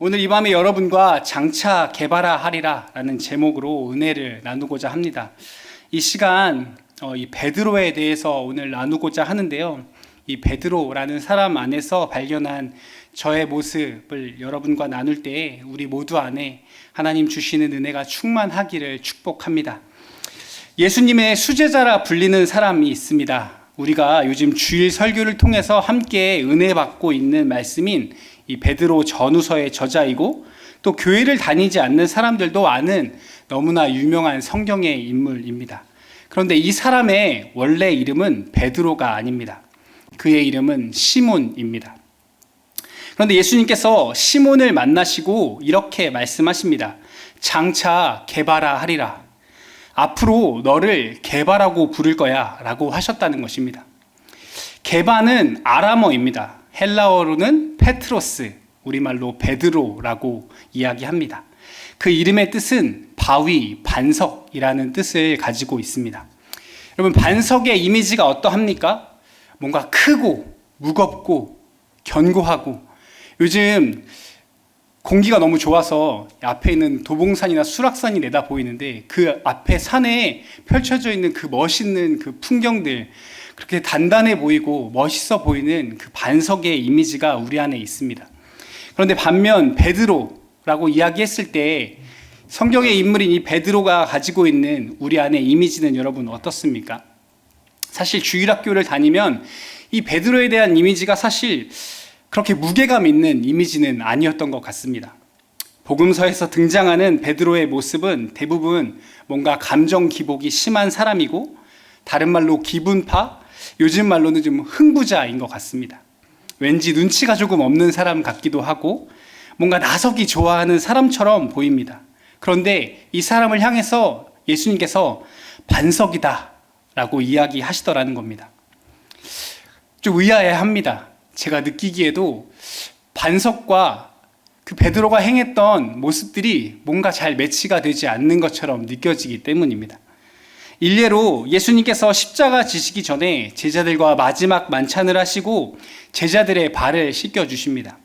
오늘 이 밤에 여러분과 장차 개발하 하리라 라는 제목으로 은혜를 나누고자 합니다. 이 시간, 어, 이 베드로에 대해서 오늘 나누고자 하는데요. 이 베드로라는 사람 안에서 발견한 저의 모습을 여러분과 나눌 때 우리 모두 안에 하나님 주시는 은혜가 충만하기를 축복합니다. 예수님의 수제자라 불리는 사람이 있습니다. 우리가 요즘 주일 설교를 통해서 함께 은혜 받고 있는 말씀인 이 베드로 전후서의 저자이고 또 교회를 다니지 않는 사람들도 아는 너무나 유명한 성경의 인물입니다. 그런데 이 사람의 원래 이름은 베드로가 아닙니다. 그의 이름은 시몬입니다. 그런데 예수님께서 시몬을 만나시고 이렇게 말씀하십니다. 장차 개발하 하리라. 앞으로 너를 개발하고 부를 거야 라고 하셨다는 것입니다. 개발은 아람어입니다. 헬라어로는 페트로스, 우리말로 베드로라고 이야기합니다. 그 이름의 뜻은 바위, 반석이라는 뜻을 가지고 있습니다. 여러분, 반석의 이미지가 어떠합니까? 뭔가 크고, 무겁고, 견고하고, 요즘 공기가 너무 좋아서 앞에 있는 도봉산이나 수락산이 내다 보이는데 그 앞에 산에 펼쳐져 있는 그 멋있는 그 풍경들 그렇게 단단해 보이고 멋있어 보이는 그 반석의 이미지가 우리 안에 있습니다. 그런데 반면 베드로라고 이야기했을 때 성경의 인물인 이 베드로가 가지고 있는 우리 안의 이미지는 여러분 어떻습니까? 사실 주일학교를 다니면 이 베드로에 대한 이미지가 사실 그렇게 무게감 있는 이미지는 아니었던 것 같습니다. 복음서에서 등장하는 베드로의 모습은 대부분 뭔가 감정 기복이 심한 사람이고 다른 말로 기분파, 요즘 말로는 좀 흥부자인 것 같습니다. 왠지 눈치가 조금 없는 사람 같기도 하고 뭔가 나서기 좋아하는 사람처럼 보입니다. 그런데 이 사람을 향해서 예수님께서 반석이다 라고 이야기하시더라는 겁니다. 좀 의아해 합니다. 제가 느끼기에도 반석과 그 베드로가 행했던 모습들이 뭔가 잘 매치가 되지 않는 것처럼 느껴지기 때문입니다. 일례로 예수님께서 십자가 지시기 전에 제자들과 마지막 만찬을 하시고 제자들의 발을 씻겨 주십니다.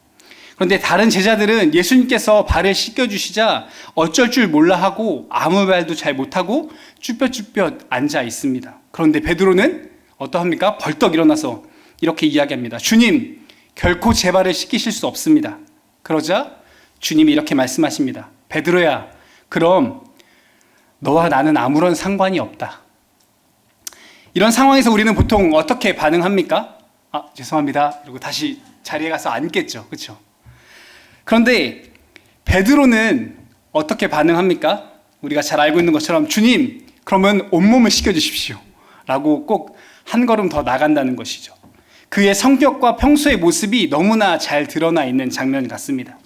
그런데 다른 제자들은 예수님께서 발을 씻겨 주시자 어쩔 줄 몰라 하고 아무 말도 잘 못하고 쭈뼛쭈뼛 앉아 있습니다. 그런데 베드로는 어떠합니까? 벌떡 일어나서 이렇게 이야기합니다. 주님, 결코 제 발을 씻기실 수 없습니다. 그러자 주님이 이렇게 말씀하십니다. 베드로야, 그럼 너와 나는 아무런 상관이 없다. 이런 상황에서 우리는 보통 어떻게 반응합니까? 아, 죄송합니다. 그리고 다시 자리에 가서 앉겠죠. 그렇죠? 그런데 베드로는 어떻게 반응합니까? 우리가 잘 알고 있는 것처럼 주님, 그러면 온몸을 씻겨 주십시오. 라고 꼭 한 걸음 더 나간다는 것이죠. 그의 성격과 평소의 모습이 너무나 잘 드러나 있는 장면 같습니다.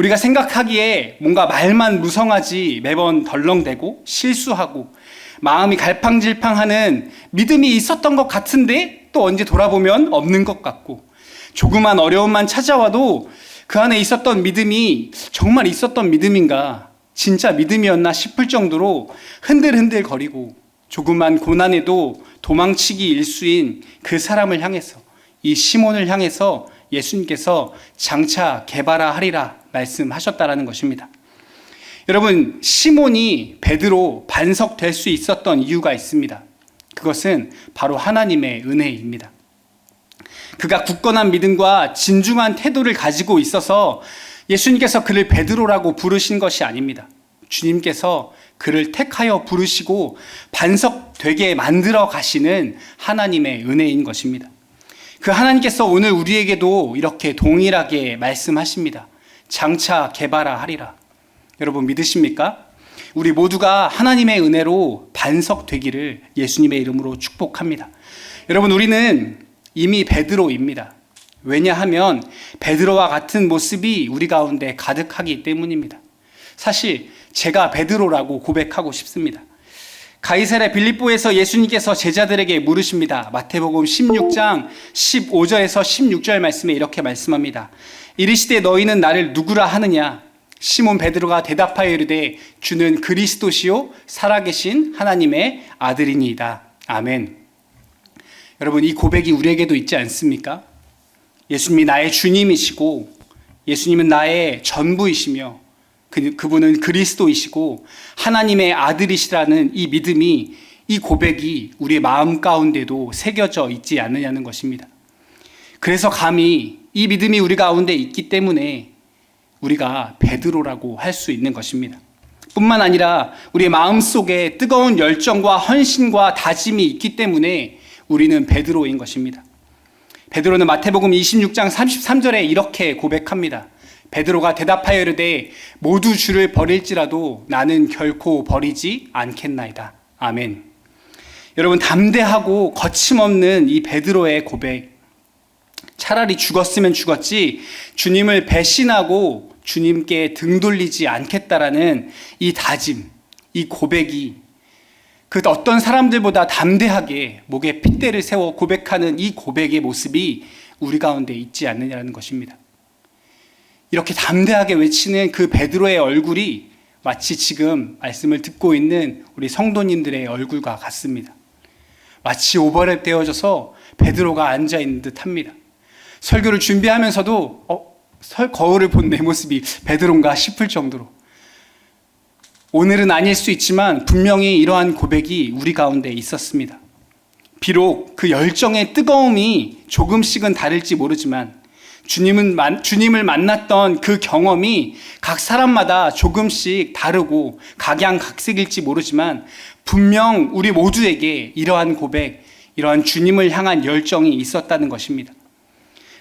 우리가 생각하기에 뭔가 말만 무성하지 매번 덜렁대고 실수하고 마음이 갈팡질팡하는 믿음이 있었던 것 같은데 또 언제 돌아보면 없는 것 같고 조그만 어려움만 찾아와도 그 안에 있었던 믿음이 정말 있었던 믿음인가 진짜 믿음이었나 싶을 정도로 흔들흔들 거리고 조그만 고난에도 도망치기 일수인 그 사람을 향해서 이 시몬을 향해서 예수님께서 장차 개발하 하리라 말씀하셨다라는 것입니다. 여러분, 시몬이 베드로 반석될 수 있었던 이유가 있습니다. 그것은 바로 하나님의 은혜입니다. 그가 굳건한 믿음과 진중한 태도를 가지고 있어서 예수님께서 그를 베드로라고 부르신 것이 아닙니다. 주님께서 그를 택하여 부르시고 반석 되게 만들어 가시는 하나님의 은혜인 것입니다. 그 하나님께서 오늘 우리에게도 이렇게 동일하게 말씀하십니다. 장차 개발하 하리라. 여러분 믿으십니까? 우리 모두가 하나님의 은혜로 반석 되기를 예수님의 이름으로 축복합니다. 여러분 우리는 이미 베드로입니다. 왜냐하면 베드로와 같은 모습이 우리 가운데 가득하기 때문입니다. 사실 제가 베드로라고 고백하고 싶습니다. 가이사랴 빌립보에서 예수님께서 제자들에게 물으십니다. 마태복음 16장 15절에서 16절 말씀에 이렇게 말씀합니다. 이르시되 너희는 나를 누구라 하느냐? 시몬 베드로가 대답하여 이르되 주는 그리스도시요 살아계신 하나님의 아들이니이다. 아멘. 여러분 이 고백이 우리에게도 있지 않습니까? 예수님이 나의 주님이시고 예수님은 나의 전부이시며 그, 그분은 그리스도이시고 하나님의 아들이시라는 이 믿음이 이 고백이 우리의 마음 가운데도 새겨져 있지 않느냐는 것입니다. 그래서 감히 이 믿음이 우리 가운데 있기 때문에 우리가 베드로라고 할 수 있는 것입니다. 뿐만 아니라 우리의 마음 속에 뜨거운 열정과 헌신과 다짐이 있기 때문에 우리는 베드로인 것입니다. 베드로는 마태복음 26장 33절에 이렇게 고백합니다. 베드로가 대답하여 이르되 모두 주를 버릴지라도 나는 결코 버리지 않겠나이다. 아멘. 여러분 담대하고 거침없는 이 베드로의 고백 차라리 죽었으면 죽었지 주님을 배신하고 주님께 등 돌리지 않겠다라는 이 다짐, 이 고백이 그 어떤 사람들보다 담대하게 목에 핏대를 세워 고백하는 이 고백의 모습이 우리 가운데 있지 않느냐는 것입니다. 이렇게 담대하게 외치는 그 베드로의 얼굴이 마치 지금 말씀을 듣고 있는 우리 성도님들의 얼굴과 같습니다. 마치 오버랩 되어져서 베드로가 앉아 있는 듯 합니다. 설교를 준비하면서도 어, 설 거울을 본 내 모습이 베드로인가 싶을 정도로 오늘은 아닐 수 있지만 분명히 이러한 고백이 우리 가운데 있었습니다. 비록 그 열정의 뜨거움이 조금씩은 다를지 모르지만 주님은 주님을 만났던 그 경험이 각 사람마다 조금씩 다르고 각양각색일지 모르지만 분명 우리 모두에게 이러한 고백, 이러한 주님을 향한 열정이 있었다는 것입니다.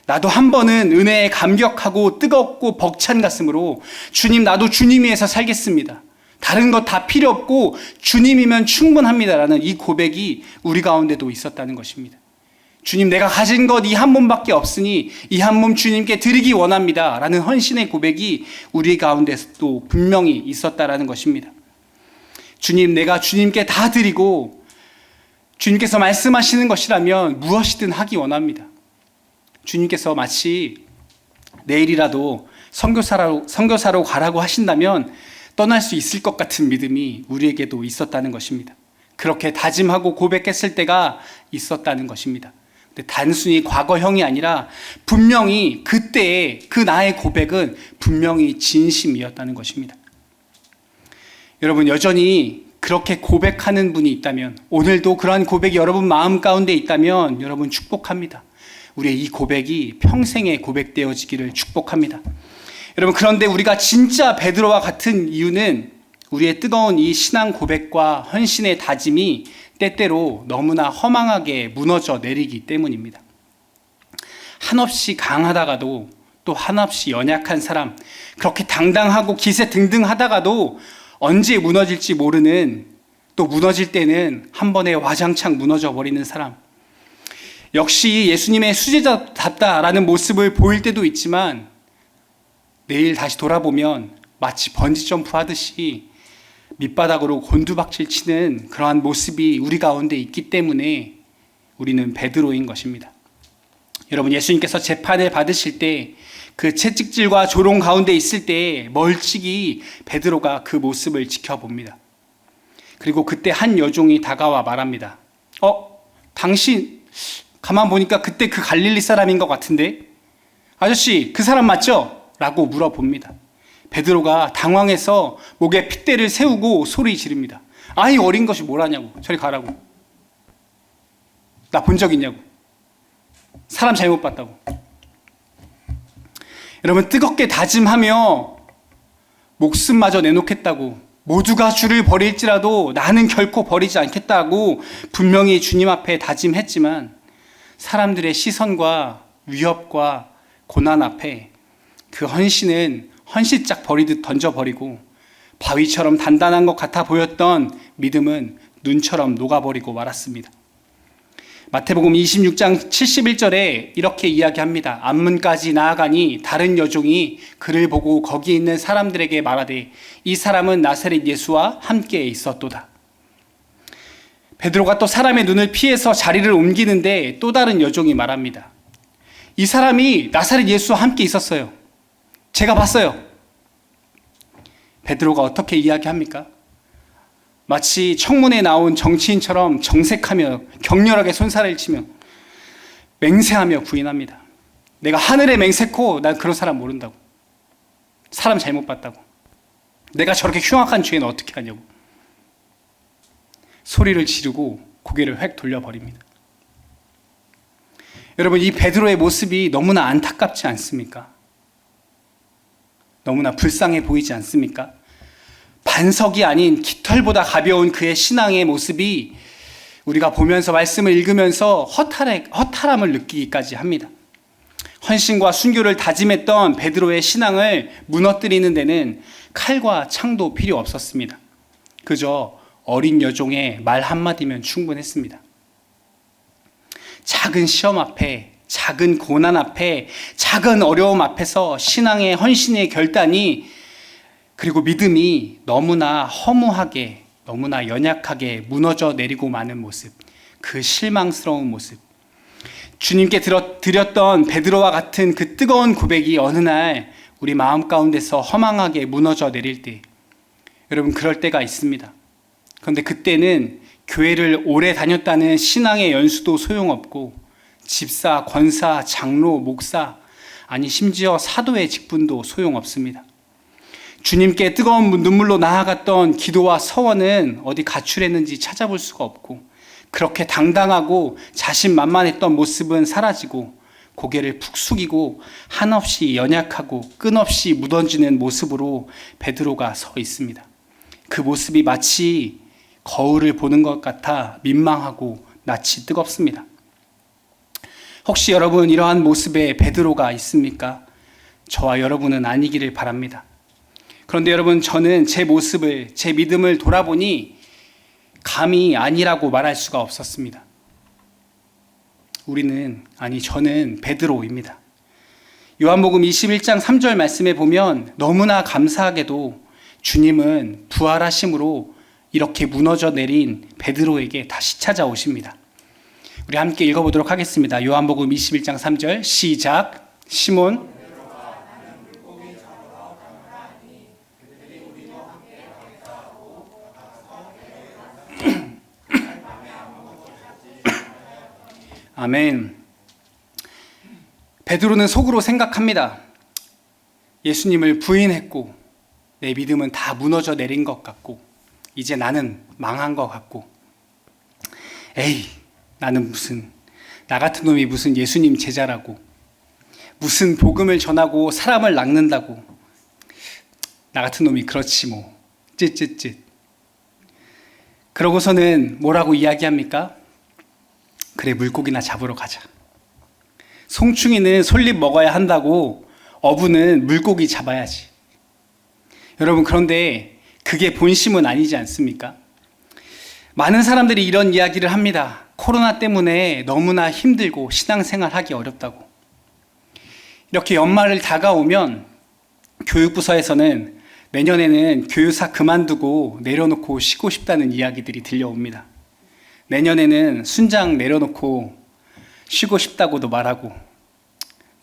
나도 한 번은 은혜에 감격하고 뜨겁고 벅찬 가슴으로 주님, 나도 주님 위해서 살겠습니다. 다른 것 다 필요 없고 주님이면 충분합니다라는 이 고백이 우리 가운데도 있었다는 것입니다. 주님, 내가 가진 것 이 한 몸밖에 없으니 이 한 몸 주님께 드리기 원합니다. 라는 헌신의 고백이 우리 가운데도 분명히 있었다라는 것입니다. 주님, 내가 주님께 다 드리고 주님께서 말씀하시는 것이라면 무엇이든 하기 원합니다. 주님께서 마치 내일이라도 선교사로, 선교사로 가라고 하신다면 떠날 수 있을 것 같은 믿음이 우리에게도 있었다는 것입니다. 그렇게 다짐하고 고백했을 때가 있었다는 것입니다. 단순히 과거형이 아니라 분명히 그때의 그 나의 고백은 분명히 진심이었다는 것입니다. 여러분 여전히 그렇게 고백하는 분이 있다면 오늘도 그러한 고백이 여러분 마음 가운데 있다면 여러분 축복합니다. 우리의 이 고백이 평생에 고백되어지기를 축복합니다. 여러분 그런데 우리가 진짜 베드로와 같은 이유는 우리의 뜨거운 이 신앙 고백과 헌신의 다짐이 때때로 너무나 허망하게 무너져 내리기 때문입니다. 한없이 강하다가도 또 한없이 연약한 사람, 그렇게 당당하고 기세 등등 하다가도 언제 무너질지 모르는 또 무너질 때는 한 번에 와장창 무너져 버리는 사람. 역시 예수님의 수제자답다라는 모습을 보일 때도 있지만 내일 다시 돌아보면 마치 번지점프 하듯이 밑바닥으로 곤두박질 치는 그러한 모습이 우리 가운데 있기 때문에 우리는 베드로인 것입니다. 여러분 예수님께서 재판을 받으실 때 그 채찍질과 조롱 가운데 있을 때 멀찍이 베드로가 그 모습을 지켜봅니다. 그리고 그때 한 여종이 다가와 말합니다. 어, 당신 가만 보니까 그때 그 갈릴리 사람인 것 같은데 아저씨 그 사람 맞죠? 라고 물어봅니다. 베드로가 당황해서 목에 핏대를 세우고 소리 지릅니다. 아이 어린 것이 뭘 하냐고. 저리 가라고. 나 본 적 있냐고. 사람 잘못 봤다고. 여러분 뜨겁게 다짐하며 목숨마저 내놓겠다고 모두가 주를 버릴지라도 나는 결코 버리지 않겠다고 분명히 주님 앞에 다짐했지만 사람들의 시선과 위협과 고난 앞에 그 헌신은 헌시짝 버리듯 던져버리고 바위처럼 단단한 것 같아 보였던 믿음은 눈처럼 녹아버리고 말았습니다. 마태복음 26장 71절에 이렇게 이야기합니다. 앞문까지 나아가니 다른 여종이 그를 보고 거기 있는 사람들에게 말하되 이 사람은 나사렛 예수와 함께 있었도다. 베드로가 또 사람의 눈을 피해서 자리를 옮기는데 또 다른 여종이 말합니다. 이 사람이 나사렛 예수와 함께 있었어요. 제가 봤어요. 베드로가 어떻게 이야기합니까? 마치 청문회에 나온 정치인처럼 정색하며 격렬하게 손살을 치며 맹세하며 부인합니다. 내가 하늘에 맹세코 난 그런 사람 모른다고. 사람 잘못 봤다고. 내가 저렇게 흉악한 죄는 어떻게 하냐고. 소리를 지르고 고개를 획 돌려버립니다. 여러분, 이 베드로의 모습이 너무나 안타깝지 않습니까? 너무나 불쌍해 보이지 않습니까? 반석이 아닌 깃털보다 가벼운 그의 신앙의 모습이 우리가 보면서 말씀을 읽으면서 허탈해, 허탈함을 느끼기까지 합니다. 헌신과 순교를 다짐했던 베드로의 신앙을 무너뜨리는 데는 칼과 창도 필요 없었습니다. 그저 어린 여종의 말 한마디면 충분했습니다. 작은 시험 앞에, 작은 고난 앞에, 작은 어려움 앞에서 신앙의 헌신의 결단이 그리고 믿음이 너무나 허무하게, 너무나 연약하게 무너져 내리고 마는 모습, 그 실망스러운 모습. 주님께 드렸던 베드로와 같은 그 뜨거운 고백이 어느 날 우리 마음 가운데서 허망하게 무너져 내릴 때, 여러분, 그럴 때가 있습니다. 그런데 그때는 교회를 오래 다녔다는 신앙의 연수도 소용없고, 집사, 권사, 장로, 목사, 아니, 심지어 사도의 직분도 소용없습니다. 주님께 뜨거운 눈물로 나아갔던 기도와 서원은 어디 가출했는지 찾아볼 수가 없고, 그렇게 당당하고 자신만만했던 모습은 사라지고, 고개를 푹 숙이고 한없이 연약하고 끝없이 무던지는 모습으로 베드로가 서 있습니다. 그 모습이 마치 거울을 보는 것 같아 민망하고 낯이 뜨겁습니다. 혹시 여러분 이러한 모습에 베드로가 있습니까? 저와 여러분은 아니기를 바랍니다. 그런데 여러분 저는 제 모습을 제 믿음을 돌아보니 감히 아니라고 말할 수가 없었습니다. 우리는 아니 저는 베드로입니다. 요한복음 21장 3절 말씀에 보면 너무나 감사하게도 주님은 부활하심으로 이렇게 무너져 내린 베드로에게 다시 찾아오십니다. 우리 함께 읽어보도록 하겠습니다. 요한복음 21장 3절 시작 시몬 아멘. 베드로는 속으로 생각합니다. 예수님을 부인했고 내 믿음은 다 무너져 내린 것 같고 이제 나는 망한 것 같고 에이 나는 무슨 나 같은 놈이 무슨 예수님 제자라고 무슨 복음을 전하고 사람을 낚는다고 나 같은 놈이 그렇지 뭐 쯧쯧쯧 그러고서는 뭐라고 이야기합니까? 그래 물고기나 잡으러 가자. 송충이는 솔잎 먹어야 한다고 어부는 물고기 잡아야지. 여러분 그런데 그게 본심은 아니지 않습니까? 많은 사람들이 이런 이야기를 합니다. 코로나 때문에 너무나 힘들고 신앙생활 하기 어렵다고. 이렇게 연말을 다가오면 교육부서에서는 내년에는 교유사 그만두고 내려놓고 쉬고 싶다는 이야기들이 들려옵니다. 내년에는 순장 내려놓고 쉬고 싶다고도 말하고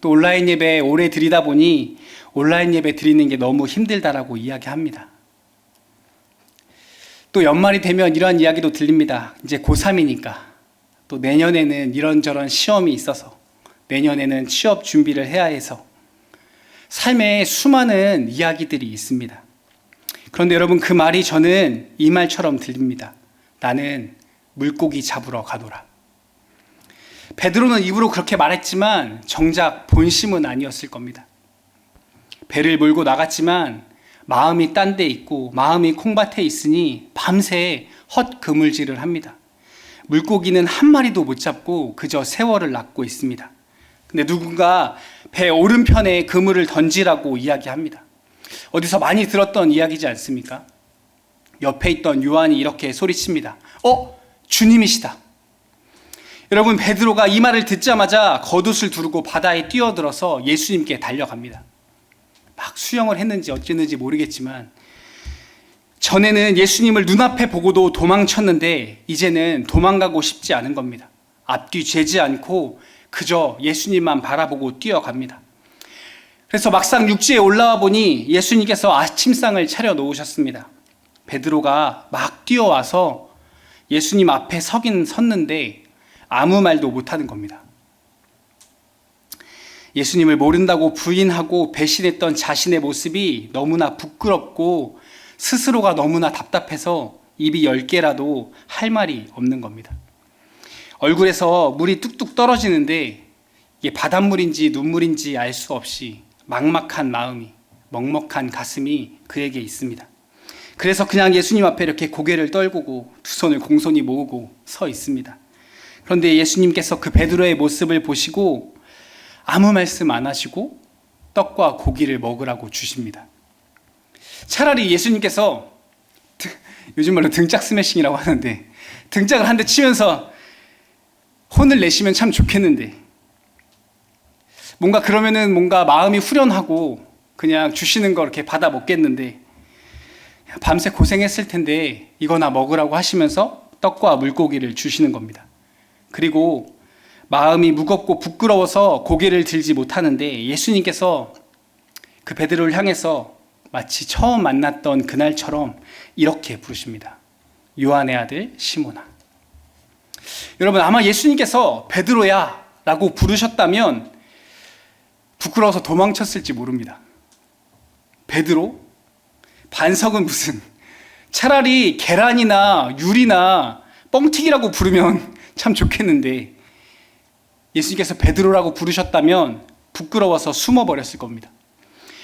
또 온라인 예배 오래 드리다 보니 온라인 예배 드리는 게 너무 힘들다라고 이야기합니다. 또 연말이 되면 이러한 이야기도 들립니다. 이제 고3이니까 또 내년에는 이런저런 시험이 있어서 내년에는 취업 준비를 해야 해서 삶에 수많은 이야기들이 있습니다. 그런데 여러분 그 말이 저는 이 말처럼 들립니다. 나는 물고기 잡으러 가노라. 베드로는 입으로 그렇게 말했지만 정작 본심은 아니었을 겁니다. 배를 몰고 나갔지만 마음이 딴 데 있고 마음이 콩밭에 있으니 밤새 헛 그물질을 합니다. 물고기는 한 마리도 못 잡고 그저 세월을 낚고 있습니다. 근데 누군가 배 오른편에 그물을 던지라고 이야기합니다. 어디서 많이 들었던 이야기지 않습니까? 옆에 있던 요한이 이렇게 소리칩니다. 어? 주님이시다. 여러분 베드로가 이 말을 듣자마자 겉옷을 두르고 바다에 뛰어들어서 예수님께 달려갑니다. 막 수영을 했는지 어쨌는지 모르겠지만 전에는 예수님을 눈앞에 보고도 도망쳤는데 이제는 도망가고 싶지 않은 겁니다. 앞뒤 재지 않고 그저 예수님만 바라보고 뛰어갑니다. 그래서 막상 육지에 올라와 보니 예수님께서 아침상을 차려 놓으셨습니다. 베드로가 막 뛰어와서 예수님 앞에 서긴 섰는데 아무 말도 못하는 겁니다. 예수님을 모른다고 부인하고 배신했던 자신의 모습이 너무나 부끄럽고 스스로가 너무나 답답해서 입이 열 개라도 할 말이 없는 겁니다. 얼굴에서 물이 뚝뚝 떨어지는데 이게 바닷물인지 눈물인지 알 수 없이 막막한 마음이 먹먹한 가슴이 그에게 있습니다. 그래서 그냥 예수님 앞에 이렇게 고개를 떨구고 두 손을 공손히 모으고 서 있습니다. 그런데 예수님께서 그 베드로의 모습을 보시고 아무 말씀 안 하시고 떡과 고기를 먹으라고 주십니다. 차라리 예수님께서 요즘 말로 등짝 스매싱이라고 하는데 등짝을 한 대 치면서 혼을 내시면 참 좋겠는데 뭔가 그러면은 뭔가 마음이 후련하고 그냥 주시는 거 이렇게 받아 먹겠는데 밤새 고생했을 텐데 이거나 먹으라고 하시면서 떡과 물고기를 주시는 겁니다. 그리고 마음이 무겁고 부끄러워서 고개를 들지 못하는데 예수님께서 그 베드로를 향해서 마치 처음 만났던 그날처럼 이렇게 부르십니다. 요한의 아들 시모나. 여러분 아마 예수님께서 베드로야라고 부르셨다면 부끄러워서 도망쳤을지 모릅니다. 베드로 반석은 무슨 차라리 계란이나 유리나 뻥튀기라고 부르면 참 좋겠는데 예수님께서 베드로라고 부르셨다면 부끄러워서 숨어버렸을 겁니다.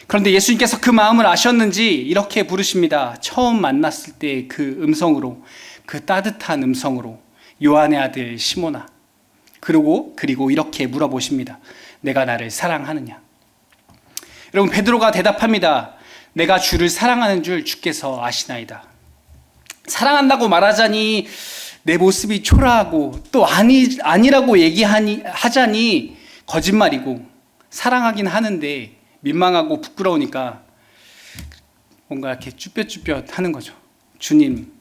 그런데 예수님께서 그 마음을 아셨는지 이렇게 부르십니다. 처음 만났을 때 그 음성으로, 그 따뜻한 음성으로, 요한의 아들 시모나. 그리고, 그리고 이렇게 물어보십니다. 내가 나를 사랑하느냐? 여러분, 베드로가 대답합니다. 내가 주를 사랑하는 줄 주께서 아시나이다. 사랑한다고 말하자니 내 모습이 초라하고 또 아니 아니라고 얘기하니 하자니 거짓말이고 사랑하긴 하는데 민망하고 부끄러우니까 뭔가 이렇게 쭈뼛쭈뼛 하는 거죠. 주님,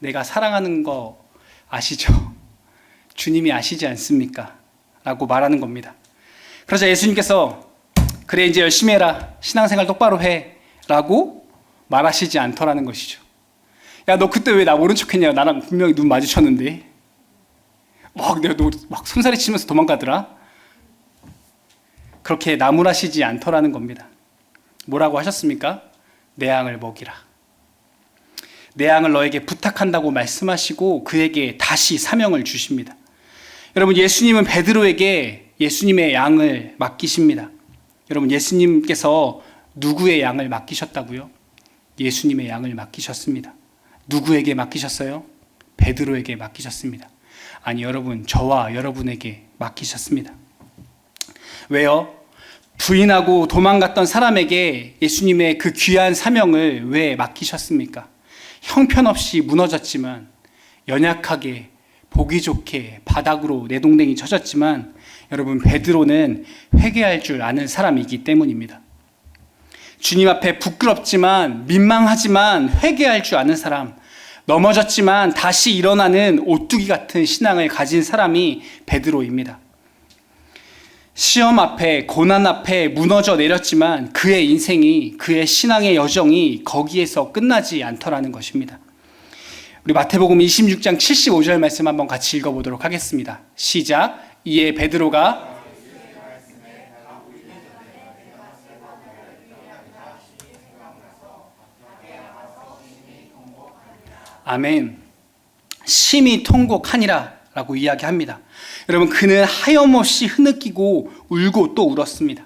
내가 사랑하는 거 아시죠? 주님이 아시지 않습니까? 라고 말하는 겁니다. 그러자 예수님께서 그래 이제 열심히 해라. 신앙생활 똑바로 해. 라고 말하시지 않더라는 것이죠. 야, 너 그때 왜 나 모른 척 했냐? 나랑 분명히 눈 마주쳤는데. 막 내가 너막 손살이 치면서 도망가더라. 그렇게 나무라시지 않더라는 겁니다. 뭐라고 하셨습니까? 내 양을 먹이라. 내 양을 너에게 부탁한다고 말씀하시고 그에게 다시 사명을 주십니다. 여러분 예수님은 베드로에게 예수님의 양을 맡기십니다. 여러분 예수님께서 누구의 양을 맡기셨다고요? 예수님의 양을 맡기셨습니다. 누구에게 맡기셨어요? 베드로에게 맡기셨습니다. 아니 여러분 저와 여러분에게 맡기셨습니다. 왜요? 부인하고 도망갔던 사람에게 예수님의 그 귀한 사명을 왜 맡기셨습니까? 형편없이 무너졌지만 연약하게 보기 좋게 바닥으로 내동댕이 쳐졌지만 여러분 베드로는 회개할 줄 아는 사람이기 때문입니다. 주님 앞에 부끄럽지만 민망하지만 회개할 줄 아는 사람, 넘어졌지만 다시 일어나는 오뚜기 같은 신앙을 가진 사람이 베드로입니다. 시험 앞에 고난 앞에 무너져 내렸지만 그의 인생이 그의 신앙의 여정이 거기에서 끝나지 않더라는 것입니다. 우리 마태복음 26장 75절 말씀 한번 같이 읽어보도록 하겠습니다. 시작. 이에 베드로가 아멘. 심히 통곡하니라 라고 이야기합니다. 여러분, 그는 하염없이 흐느끼고 울고 또 울었습니다.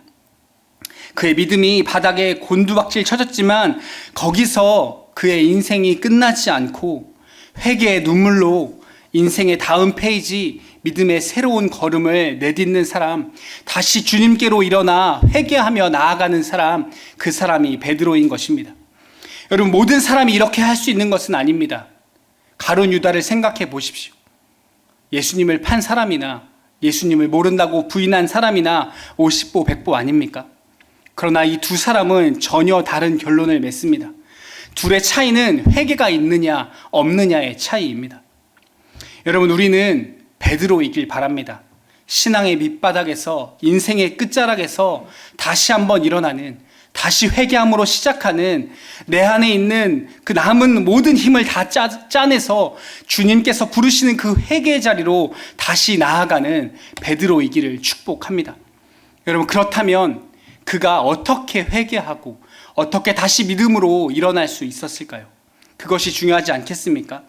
그의 믿음이 바닥에 곤두박질 쳐졌지만 거기서 그의 인생이 끝나지 않고 회개의 눈물로 인생의 다음 페이지 믿음의 새로운 걸음을 내딛는 사람, 다시 주님께로 일어나 회개하며 나아가는 사람, 그 사람이 베드로인 것입니다. 여러분, 모든 사람이 이렇게 할 수 있는 것은 아닙니다. 가론 유다를 생각해 보십시오. 예수님을 판 사람이나 예수님을 모른다고 부인한 사람이나 50보 100보 아닙니까? 그러나 이 두 사람은 전혀 다른 결론을 맺습니다. 둘의 차이는 회개가 있느냐 없느냐의 차이입니다. 여러분 우리는 베드로이길 바랍니다. 신앙의 밑바닥에서 인생의 끝자락에서 다시 한번 일어나는 다시 회개함으로 시작하는 내 안에 있는 그 남은 모든 힘을 다 짜, 짜내서 주님께서 부르시는 그 회개의 자리로 다시 나아가는 베드로이기를 축복합니다. 여러분 그렇다면 그가 어떻게 회개하고 어떻게 다시 믿음으로 일어날 수 있었을까요? 그것이 중요하지 않겠습니까?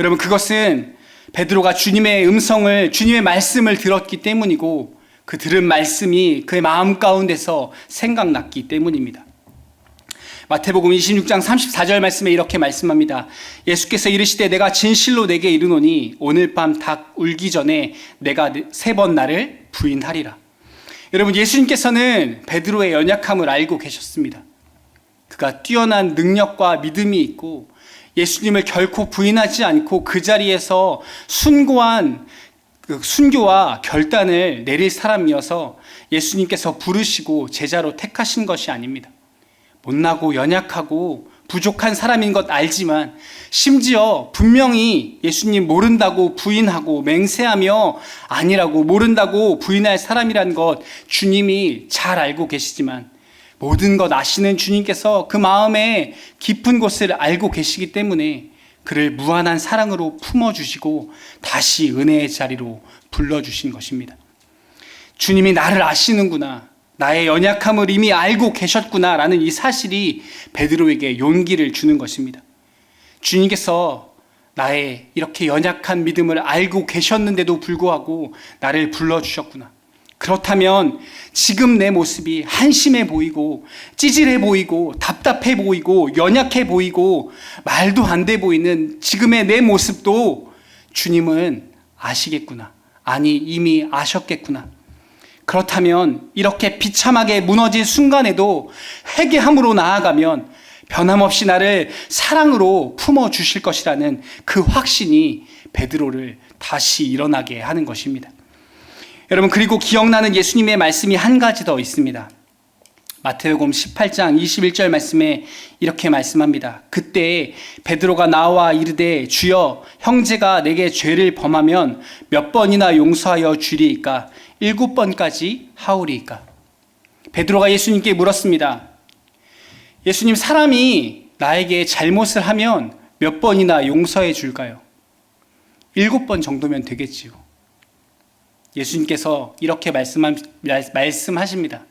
여러분 그것은 베드로가 주님의 음성을 주님의 말씀을 들었기 때문이고 그 들은 말씀이 그의 마음 가운데서 생각났기 때문입니다. 마태복음 26장 34절 말씀에 이렇게 말씀합니다. 예수께서 이르시되 내가 진실로 내게 이르노니 오늘 밤 닭 울기 전에 내가 세 번 나를 부인하리라. 여러분 예수님께서는 베드로의 연약함을 알고 계셨습니다. 그가 뛰어난 능력과 믿음이 있고 예수님을 결코 부인하지 않고 그 자리에서 순고한 그 순교와 결단을 내릴 사람이어서 예수님께서 부르시고 제자로 택하신 것이 아닙니다. 못나고 연약하고 부족한 사람인 것 알지만 심지어 분명히 예수님 모른다고 부인하고 맹세하며 아니라고 모른다고 부인할 사람이란 것 주님이 잘 알고 계시지만 모든 것 아시는 주님께서 그 마음의 깊은 곳을 알고 계시기 때문에 그를 무한한 사랑으로 품어주시고 다시 은혜의 자리로 불러주신 것입니다. 주님이 나를 아시는구나. 나의 연약함을 이미 알고 계셨구나 라는 이 사실이 베드로에게 용기를 주는 것입니다. 주님께서 나의 이렇게 연약한 믿음을 알고 계셨는데도 불구하고 나를 불러주셨구나. 그렇다면 지금 내 모습이 한심해 보이고 찌질해 보이고 답답해 보이고 연약해 보이고 말도 안 돼 보이는 지금의 내 모습도 주님은 아시겠구나. 아니, 이미 아셨겠구나. 그렇다면 이렇게 비참하게 무너질 순간에도 회개함으로 나아가면 변함없이 나를 사랑으로 품어 주실 것이라는 그 확신이 베드로를 다시 일어나게 하는 것입니다. 여러분 그리고 기억나는 예수님의 말씀이 한 가지 더 있습니다. 마태복음 18장 21절 말씀에 이렇게 말씀합니다. 그때 베드로가 나와 이르되 주여 형제가 내게 죄를 범하면 몇 번이나 용서하여 주리이까 일곱 번까지 하오리이까 베드로가 예수님께 물었습니다. 예수님 사람이 나에게 잘못을 하면 몇 번이나 용서해 줄까요? 일곱 번 정도면 되겠지요. 예수님께서 이렇게 말씀하, 말씀하십니다.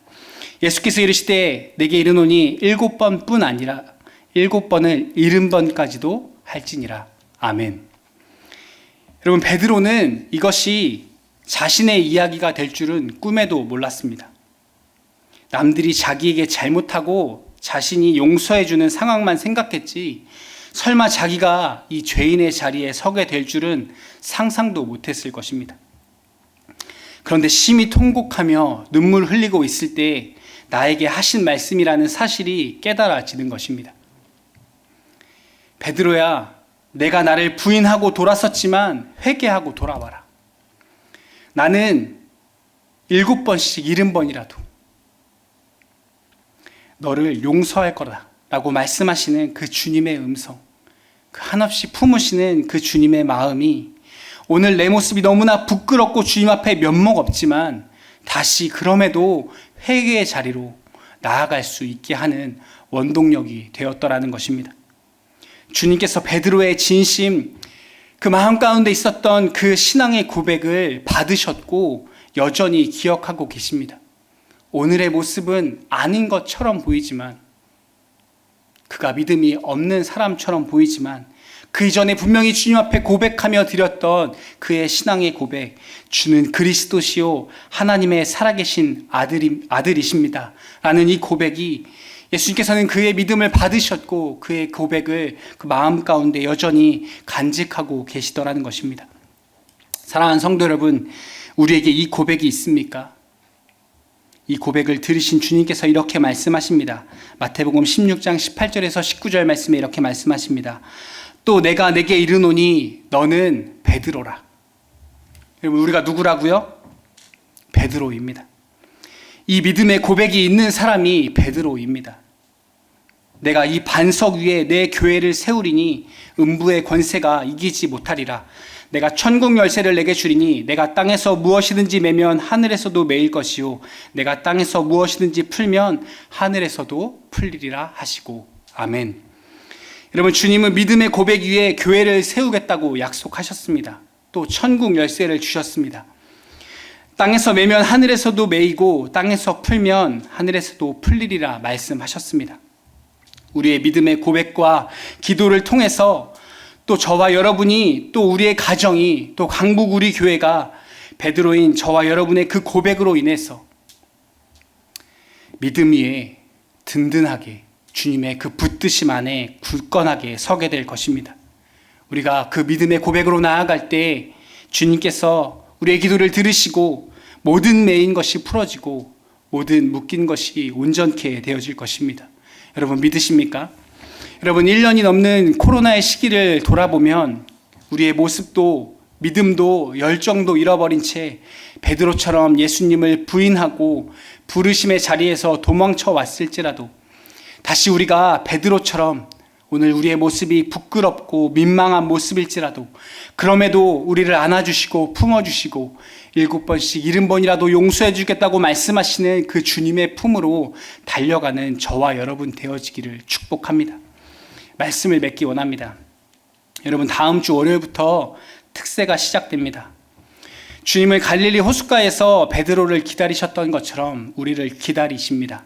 예수께서 이르시되 내게 이르노니 일곱 번뿐 아니라 일곱 번을 일흔 번까지도 할지니라. 아멘. 여러분 베드로는 이것이 자신의 이야기가 될 줄은 꿈에도 몰랐습니다. 남들이 자기에게 잘못하고 자신이 용서해주는 상황만 생각했지, 설마 자기가 이 죄인의 자리에 서게 될 줄은 상상도 못했을 것입니다. 그런데 심히 통곡하며 눈물 흘리고 있을 때 나에게 하신 말씀이라는 사실이 깨달아지는 것입니다. 베드로야, 내가 나를 부인하고 돌아섰지만 회개하고 돌아와라. 나는 일곱 번씩 일흔 번이라도 너를 용서할 거다. 라고 말씀하시는 그 주님의 음성, 그 한없이 품으시는 그 주님의 마음이 오늘 내 모습이 너무나 부끄럽고 주님 앞에 면목 없지만 다시 그럼에도 회개의 자리로 나아갈 수 있게 하는 원동력이 되었더라는 것입니다. 주님께서 베드로의 진심, 그 마음 가운데 있었던 그 신앙의 고백을 받으셨고 여전히 기억하고 계십니다. 오늘의 모습은 아닌 것처럼 보이지만 그가 믿음이 없는 사람처럼 보이지만 그 이전에 분명히 주님 앞에 고백하며 드렸던 그의 신앙의 고백, 주는 그리스도시요 하나님의 살아계신 아들이, 아들이십니다. 라는 이 고백이 예수님께서는 그의 믿음을 받으셨고 그의 고백을 그 마음 가운데 여전히 간직하고 계시더라는 것입니다. 사랑하는 성도 여러분, 우리에게 이 고백이 있습니까? 이 고백을 들으신 주님께서 이렇게 말씀하십니다. 마태복음 16장 18절에서 19절 말씀에 이렇게 말씀하십니다. 또 내가 내게 이르노니 너는 베드로라. 우리가 누구라고요? 베드로입니다. 이 믿음의 고백이 있는 사람이 베드로입니다. 내가 이 반석 위에 내 교회를 세우리니 음부의 권세가 이기지 못하리라. 내가 천국 열쇠를 내게 주리니 내가 땅에서 무엇이든지 매면 하늘에서도 매일 것이요 내가 땅에서 무엇이든지 풀면 하늘에서도 풀리리라 하시고 아멘. 여러분 주님은 믿음의 고백 위에 교회를 세우겠다고 약속하셨습니다. 또 천국 열쇠를 주셨습니다. 땅에서 매면 하늘에서도 매이고 땅에서 풀면 하늘에서도 풀리리라 말씀하셨습니다. 우리의 믿음의 고백과 기도를 통해서 또 저와 여러분이 또 우리의 가정이 또 강북 우리 교회가 베드로인 저와 여러분의 그 고백으로 인해서 믿음 위에 든든하게 주님의 그 붙드심 안에 굳건하게 서게 될 것입니다. 우리가 그 믿음의 고백으로 나아갈 때 주님께서 우리의 기도를 들으시고 모든 매인 것이 풀어지고 모든 묶인 것이 온전케 되어질 것입니다. 여러분 믿으십니까? 여러분 1년이 넘는 코로나의 시기를 돌아보면 우리의 모습도 믿음도 열정도 잃어버린 채 베드로처럼 예수님을 부인하고 부르심의 자리에서 도망쳐 왔을지라도 다시 우리가 베드로처럼 오늘 우리의 모습이 부끄럽고 민망한 모습일지라도 그럼에도 우리를 안아주시고 품어주시고 일곱 번씩 일흔 번이라도 용서해 주겠다고 말씀하시는 그 주님의 품으로 달려가는 저와 여러분 되어지기를 축복합니다. 말씀을 맺기 원합니다. 여러분 다음 주 월요일부터 특세가 시작됩니다. 주님을 갈릴리 호숫가에서 베드로를 기다리셨던 것처럼 우리를 기다리십니다.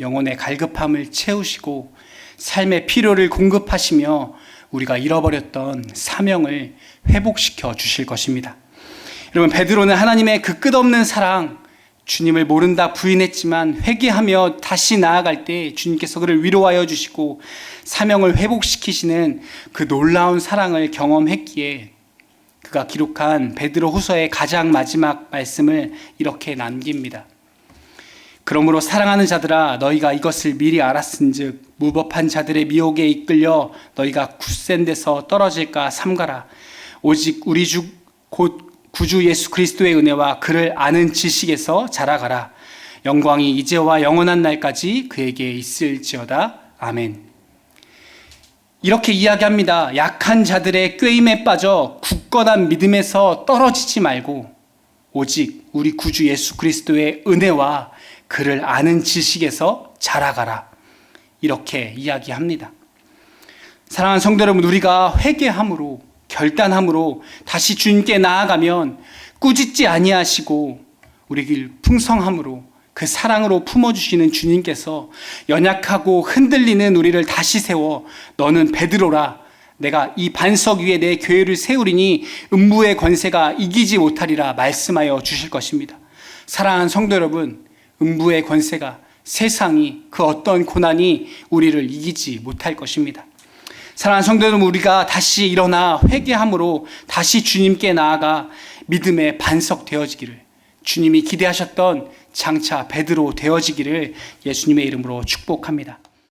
영혼의 갈급함을 채우시고 삶의 필요를 공급하시며 우리가 잃어버렸던 사명을 회복시켜 주실 것입니다. 여러분 베드로는 하나님의 그 끝없는 사랑 주님을 모른다 부인했지만 회개하며 다시 나아갈 때 주님께서 그를 위로하여 주시고 사명을 회복시키시는 그 놀라운 사랑을 경험했기에 그가 기록한 베드로 후서의 가장 마지막 말씀을 이렇게 남깁니다. 그러므로 사랑하는 자들아 너희가 이것을 미리 알았은즉 무법한 자들의 미혹에 이끌려 너희가 굳센 데서 떨어질까 삼가라 오직 우리 주 곧 구주 예수 그리스도의 은혜와 그를 아는 지식에서 자라가라 영광이 이제와 영원한 날까지 그에게 있을지어다 아멘. 이렇게 이야기합니다. 약한 자들의 꾀임에 빠져 굳건한 믿음에서 떨어지지 말고 오직 우리 구주 예수 그리스도의 은혜와 그를 아는 지식에서 자라가라. 이렇게 이야기합니다. 사랑하는 성도 여러분, 우리가 회개함으로 결단함으로 다시 주님께 나아가면 꾸짖지 아니하시고 우리 길 풍성함으로 그 사랑으로 품어주시는 주님께서 연약하고 흔들리는 우리를 다시 세워 너는 베드로라 내가 이 반석 위에 내 교회를 세우리니 음부의 권세가 이기지 못하리라 말씀하여 주실 것입니다. 사랑하는 성도 여러분, 음부의 권세가 세상이 그 어떤 고난이 우리를 이기지 못할 것입니다. 사랑하는 성도 여러분, 우리가 다시 일어나 회개함으로 다시 주님께 나아가 믿음의 반석 되어지기를 주님이 기대하셨던 장차 베드로 되어지기를 예수님의 이름으로 축복합니다.